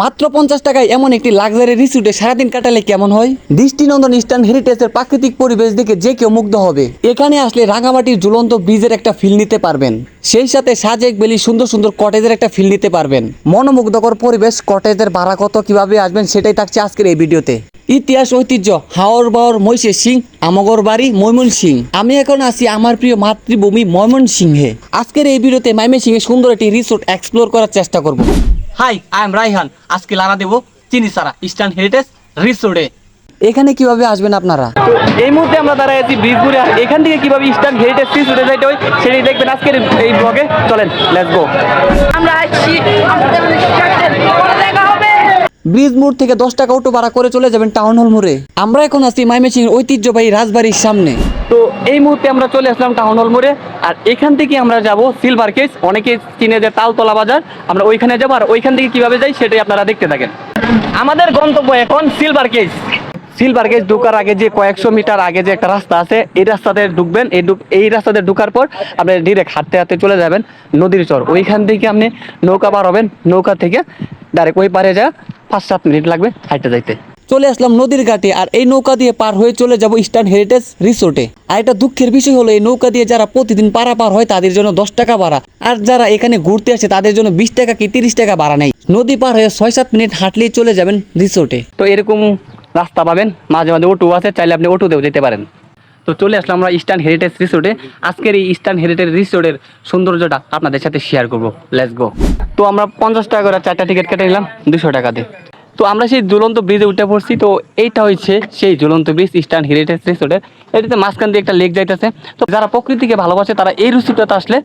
মাত্র পঞ্চাশ টাকায় এমন একটি লাক্সারি রিসুটে সারাদিন কাটালে কেমন হয়? দৃষ্টিনন্দন ইস্টার্ন হেরিটেজের প্রাকৃতিক পরিবেশ দেখে যে কেউ মুগ্ধ হবে। এখানে আসলে রাঙামাটির ঝুলন্ত ব্রিজের একটা ফিল নিতে পারবেন। সেই সাথে সাজেক বেলি সুন্দর সুন্দর কটেজের একটা ফিল নিতে পারবেন। মনোমুগ্ধকর পরিবেশ কটেজের ভাড়া কত কীভাবে আসবেন সেটাই থাকছে আজকের এই ভিডিওতে ইতিহাস, ঐতিহ্য হাওর বাওর মৈশে সিং, আমগর বাড়ি ময়মন সিং আমি এখন আছি আমার প্রিয় মাতৃভূমি ময়মন সিংহে আজকের এই ভিডিওতে মাইমন সিংহে সুন্দর একটি রিসোর্ট এক্সপ্লোর করার চেষ্টা করব। হাই আই এম রাইহান আজকে লারা দেবো চিনি সারা ইস্টার্ন হেরিটেজ রিসোর্টে এখানে কীভাবে আসবেন আপনারা? এই মুহূর্তে আমরা দাঁড়ায় আছি ব্রিজপুরে এখান থেকে কীভাবে ইস্টার্ন হেরিটেজ রিসোর্টে যাইতে হয় সেটাই দেখবেন আজকের এই ব্লগে চলেন লেটস গো আমরা আসছি। ব্রিজ মোড় থেকে দশ টাকা অটো ভাড়া করে চলে যাবেন টাউন হল মোড়ে। আমরা এখন আছি মাইমেসিং ঐতিহ্যবাহী রাজবাড়ির সামনে। এই মুহূর্তে আমরা চলে আসলাম টাউন হল মোড়ে, আর এখান থেকে আমরা যাব সিলভার কেস অনেকে চিনে যে তালতলা বাজার, আমরা ওইখানে যাব, আর ওইখান থেকে কীভাবে যাই সেটাই আপনারা দেখতে থাকেন। আমাদের গন্তব্য এখন সিলভার কেস সিলভার কেস ঢোকার আগে যে কয়েকশো মিটার আগে যে একটা রাস্তা আছে, এই রাস্তাতে ঢুকবেন, এই এই রাস্তাতে ঢুকার পর আপনি ডিরেক্ট হাঁটতে হাঁটতে চলে যাবেন নদীর চর। ওইখান থেকে আপনি নৌকা পার হবেন, নৌকা থেকে ডাইরেক্ট ওই পারে যা পাঁচ সাত মিনিট লাগবে হাঁটতে যাইতে। চলে আসলাম নদীর ঘাটে আর এই নৌকা দিয়ে পার হয়ে চলে যাব ইস্টার্ন হেরিটেজ রিসোর্টে আর এটা দুঃখের বিষয় হলো, এই নৌকা দিয়ে যারা প্রতিদিন পারাপার হয়, তাদের জন্য দশ টাকা ভাড়া। আর যারা এখানে ঘুরতে আসে, তাদের জন্য বিশ টাকা কি তিরিশ টাকা ভাড়া নেই। নদী পার হয়ে ছয় সাত মিনিট হাঁটলেই চলে যাবেন রিসোর্টে তো এরকম রাস্তা পাবেন, মাঝে মাঝে অটো আছে, চাইলে আপনি অটোতেও যেতে পারেন। তো চলে আসলাম আমরা ইস্টার্ন হেরিটেজ রিসোর্টে আজকের এই ইস্টার্ন হেরিটেজ রিসোর্টের সৌন্দর্যটা আপনাদের সাথে শেয়ার করব। লেটস গো তো আমরা পঞ্চাশ টাকা করে চারটা টিকিট কেটে নিলাম, দুশো টাকা দিয়ে। তো আমরা সেই ঝুলন্ত ব্রিজে উঠে পড়ছি। তো এইটা হয়েছে সেই ঝুলন্ত ব্রিজ ইস্টার্ন হেরিটেজ রিসোর্টের এটাতে মাঝখান দিয়ে একটা লেক যাইতেছে। তো যারা প্রকৃতিকে ভালোবাসে, তারা এই রিসোর্টটাতে আসলে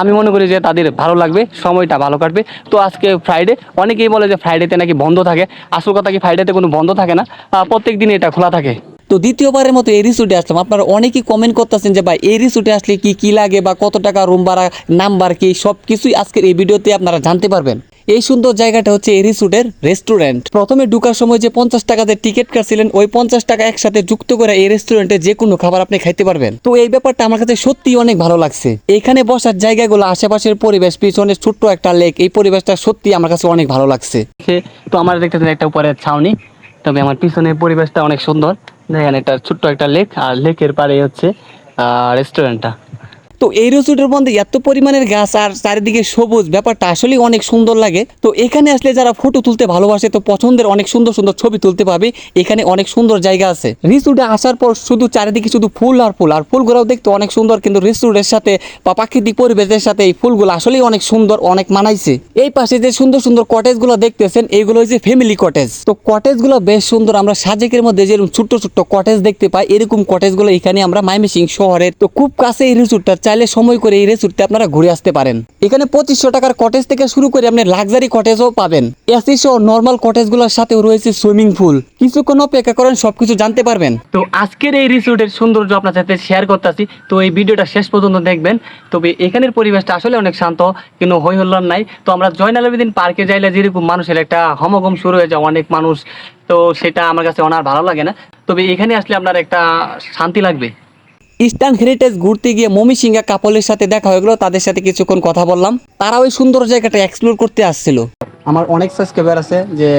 আমি মনে করি যে তাদের ভালো লাগবে, সময়টা ভালো কাটবে। তো আজকে ফ্রাইডে অনেকেই বলে যে ফ্রাইডেতে নাকি বন্ধ থাকে। আসল কথা কি ফ্রাইডেতে কোনো বন্ধ থাকে না? প্রত্যেক দিন এটা খোলা থাকে। তো দ্বিতীয়বারের মতো এই রিসোর্টে আসলাম। আপনারা অনেকেই কমেন্ট করতেছেন যে, ভাই, এই রিসোর্টে আসলে কি কি লাগে বা কত টাকা রুম ভাড়া নাম্বার কি? সব কিছুই আজকের এই ভিডিওতে আপনারা জানতে পারবেন। এই সুন্দর জায়গাটা হচ্ছে এই রিসোর্টের রেস্টুরেন্ট প্রথমে ঢুকার সময় যে পঞ্চাশ টাকাতে টিকিট কাটছিলেন, ওই পঞ্চাশ টাকা একসাথে যুক্ত করে এই রেস্টুরেন্টে যে কোনো খাবার আপনি খাইতে পারবেন। তো এই ব্যাপারটা আমার কাছে সত্যিই অনেক ভালো লাগছে। এখানে বসার জায়গাগুলো, আশেপাশের পরিবেশ, পিছনে ছোট্ট একটা লেক এই পরিবেশটা সত্যি আমার কাছে অনেক ভালো লাগছে। তো আমার দেখতেছেন একটা উপরে ছাউনি। তবে আমার পিছনে পরিবেশটা অনেক সুন্দর। দেখেন একটা ছোট্ট একটা লেক আর লেকের পাড়ে হচ্ছে রেস্টুরেন্টটা তো এই রিসোর্টের মধ্যে এত পরিমাণের গাছ আর চারিদিকে সবুজ, ব্যাপারটা আসলেই অনেক সুন্দর লাগে। তো এখানে আসলে যারা ফটো তুলতে ভালোবাসে, তো পছন্দের অনেক সুন্দর সুন্দর ছবি তুলতে পাবে। এখানে অনেক সুন্দর জায়গা আছে। রিসোর্টে আসার পর শুধু চারিদিকে শুধু ফুল আর ফুল, আর ফুলগুলোও দেখতে অনেক সুন্দর, কিন্তু রিসোর্টের সাথে বা প্রাকৃতিক পরিবেশের সাথে এই ফুলগুলো আসলেই অনেক সুন্দর, অনেক মানাইছে। এই পাশে যে সুন্দর সুন্দর কটেজগুলো দেখতেছেন এইগুলো হচ্ছে ফ্যামিলি কটেজ তো কটেজগুলো বেশ সুন্দর, আমরা সাজেকের মধ্যে যেরকম ছোট্ট ছোট্ট কটেজ দেখতে পাই, এরকম কটেজগুলো এখানে আমরা মাইমিসিং শহরে তো খুব কাছে এই রিসোর্টটা চাইলে সময় করে এই রিসোর্টে আপনারা ঘুরে আসতে পারেন। এখানে পঁচিশশো টাকার কটেজ থেকে শুরু করে আপনি লাক্সারি কটেজও পাবেন। এসি সহ নর্মাল কটেজগুলোর সাথেও রয়েছে সুইমিং পুল কিছুক্ষণ অপেক্ষা করেন, সবকিছু জানতে পারবেন। তো আজকের এই রিসোর্টের সৌন্দর্য আপনার সাথে শেয়ার করতেছি। তো এই ভিডিওটা শেষ পর্যন্ত দেখবেন। তবে এখানের পরিবেশটা আসলে অনেক শান্ত কিন্তু হই হল্লার নাই। তো আমরা জয়নাল আবেদিন পার্কে যাইলে যেরকম মানুষের একটা হমগম শুরু হয়ে যায়, অনেক মানুষ। তো সেটা আমার কাছে ওনার ভালো লাগে না। তবে এখানে আসলে আপনার একটা শান্তি লাগবে। ইস্টার্ন হেরিটেজ ঘুরতে গিয়ে মমি সিংহা কাপলের সাথে দেখা হয়ে গেলো তাদের সাথে কিছুক্ষণ কথা বললাম। তারা ওই সুন্দর জায়গাটা এক্সপ্লোর করতে আসছিল। আমার অনেক সাবস্ক্রাইবার আছে যে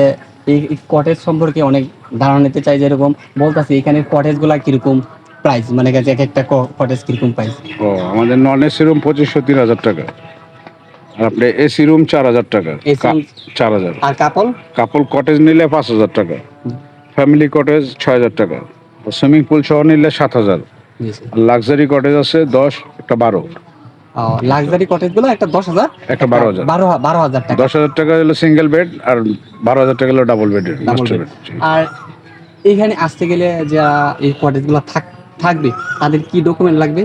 এই কটেজ সম্পর্কে অনেক ধারণা নিতে চাই যেরকম। বলতেছি এখানে কটেজগুলা কীরকম প্রাইস মানে এক একটা কটেজ কীরকম প্রাইস ও আমাদের নন এসি রুম পঁচিশশো তিন হাজার টাকা। আর আপনি এসি রুম চার হাজার টাকা। চার হাজার আর কাপল কাপল কটেজ নিলে পাঁচ হাজার টাকা। ফ্যামিলি কটেজ ছয় হাজার টাকা। সুইমিং পুল সহ নিলে সাত হাজার লাক্সারি কটেজ আছে দশ একটা বারো। লাক্সারি কটেজগুলো একটা দশ হাজার? একটা বারো হাজার। বারো বারো হাজার টাকা। দশ হাজার টাকা হলো সিঙ্গেল বেড আর বারো হাজার টাকা হলো ডাবল। বেড আর এখানে আসতে গেলে যা এই কটেজগুলো থাক থাকবে তাদের কি ডকুমেন্ট লাগবে?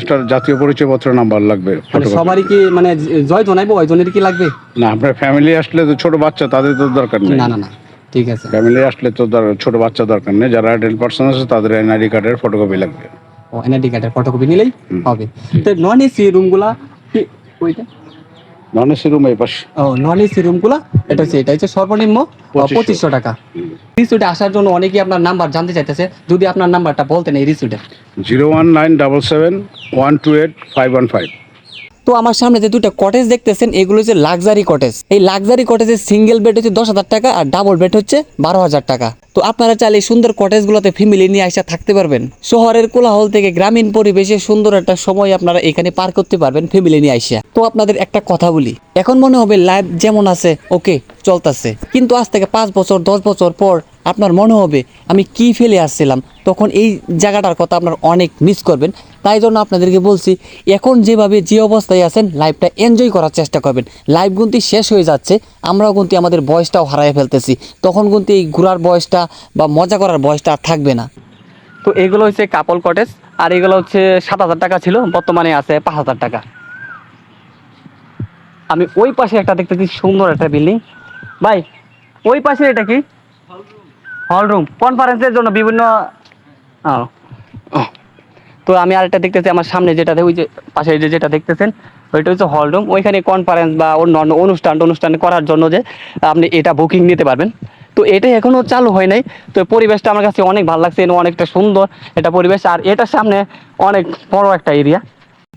একটা জাতীয় পরিচয়পত্র নাম্বার লাগবে মানে সবারই কি মানে জয় জনাইবো ওই জনের কি লাগবে? না আপনার ফ্যামিলি আসলে তো ছোট বাচ্চা তাদের তো দরকার নেই। না না না ঠিক আছে। ফ্যামিলি আসলে তো ছোট বাচ্চা দরকার নেই যারা অ্যাডাল্ট পার্সন আছে তাদের এনআইডি কার্ডের ফটোকপি লাগবে। ও এনআইডি কার্ডের ফটোকপি নিলেই হবে। তো নন এসি রুমগুলা ওইটা? নন এসি রুম এই পাশে। ও নন এসি রুমগুলা এটা হচ্ছে এটা হচ্ছে সর্বনিম্ন পঁচিশশো। টাকা। আসার জন্য অনেকেই আপনার নাম্বার জানতে চাইতেছে। যদি আপনার নাম্বারটা বলতেন এই রিসুটে zero one nine double seven one two eight five one five. তো আমার সামনে যে দুটো কটেজ দেখতেছেন, এগুলো হচ্ছে লাক্সারি কটেজ এই লাক্সারি কটেজের সিঙ্গেল বেড হচ্ছে দশ হাজার টাকা আর ডাবল বেড হচ্ছে বারো হাজার টাকা। তো আপনারা চাইলে এই সুন্দর কটেজগুলোতে ফ্যামিলি নিয়ে আসা থাকতে পারবেন। শহরের কোলাহল থেকে গ্রামীণ পরিবেশে সুন্দর একটা সময় আপনারা এখানে পার করতে পারবেন ফ্যামিলি নিয়ে আসা তো আপনাদের একটা কথা বলি, এখন মনে হবে লাইফ যেমন আছে ওকে চলতেছে। কিন্তু আজ থেকে পাঁচ বছর, দশ বছর পর আপনার মনে হবে আমি কি ফেলে আসছিলাম? তখন এই জায়গাটার কথা আপনার অনেক মিস করবেন। তাই জন্য আপনাদেরকে বলছি, এখন যেভাবে যে অবস্থায় আছেন লাইফটা এনজয় করার চেষ্টা করবেন। লাইফ গুনতি শেষ হয়ে যাচ্ছে, আমরাও কিন্তু আমাদের বয়সটাও হারাই ফেলতেছি। তখন কিন্তু এই ঘোরার বয়সটা বা মজা করার বয়সটা আর থাকবে না। তো এগুলো হচ্ছে কাপল কটেজ আর এগুলো হচ্ছে সাত হাজার টাকা ছিল, বর্তমানে আছে পাঁচ হাজার টাকা। আমি ওই পাশে একটা দেখতেছি সুন্দর একটা বিল্ডিং ভাই, ওই পাশে এটা কি? হল রুম কনফারেন্সের জন্য বিভিন্ন। তো আমি আরেকটা দেখতেছি আমার সামনে যেটা ওই যে পাশে যে যেটা দেখতেছেন, ওইটা হচ্ছে হল রুম ওইখানে কনফারেন্স বা অন্য অন্য অনুষ্ঠান অনুষ্ঠান করার জন্য যে আপনি এটা বুকিং নিতে পারবেন। তো এটা এখনও চালু হয় নাই। তো পরিবেশটা আমার কাছে অনেক ভালো লাগছে অনেকটা সুন্দর এটা পরিবেশ। আর এটার সামনে অনেক বড় একটা এরিয়া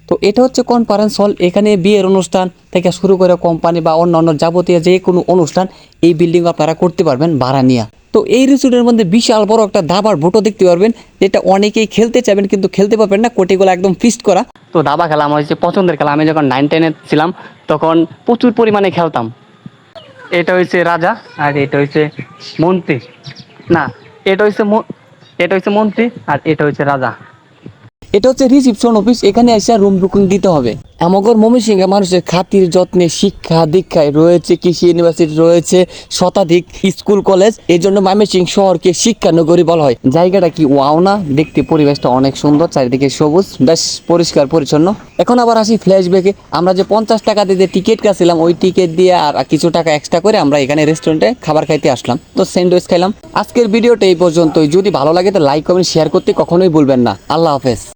তো এটা হচ্ছে কনফারেন্স হল এখানে বিয়ের অনুষ্ঠান থেকে শুরু করে কোম্পানি বা অন্য অন্য যাবতীয় যে কোনো অনুষ্ঠান এই বিল্ডিং আপনারা করতে পারবেন ভাড়া নিয়ে। তো এই রিসোর্টের মধ্যে বিশাল বড় একটা দাবার ভোটো দেখতে পারবেন, যেটা অনেকেই খেলতে চাবেন কিন্তু খেলতে পারবেন না, কোটিগুলো একদম ফিস্ট করা। তো দাবা খেলা আমার হচ্ছে পছন্দের খেলা। আমি যখন নাইন টেনে ছিলাম, তখন প্রচুর পরিমাণে খেলতাম। এটা হচ্ছে রাজা আর এটা হচ্ছে মন্ত্রী। না, এটা হচ্ছে এটা হচ্ছে মন্ত্রী আর এটা হচ্ছে রাজা। এটা হচ্ছে রিসিপশন অফিস, এখানে এসে রুম বুকিং দিতে হবে। আমাগর ময়মনসিংহে মানুষের খাতির, যত্নে শিক্ষা, দীক্ষায় রয়েছে, কৃষি ইউনিভার্সিটি রয়েছে, শতাধিক স্কুল কলেজ এই জন্য ময়মনসিংহ শহরকে শিক্ষা নগরী বলা হয়। জায়গাটা কি ওয়াও না? দেখতে পরিবেশটা অনেক সুন্দর, চারিদিকে সবুজ, বেশ পরিষ্কার, পরিচ্ছন্ন। এখন আবার আসি ফ্ল্যাশব্যাকে আমরা যে পঞ্চাশ টাকা দিয়ে টিকিট কাটছিলাম ওই টিকিট দিয়ে আর কিছু টাকা এক্সট্রা করে আমরা এখানে রেস্টুরেন্টে খাবার খাইতে আসলাম। তো স্যান্ডউইচ খাইলাম। আজকের ভিডিওটা এই পর্যন্তই। যদি ভালো লাগে তো লাইক কমেন্ট শেয়ার করতে কখনোই ভুলবেন না। আল্লাহ হাফেজ।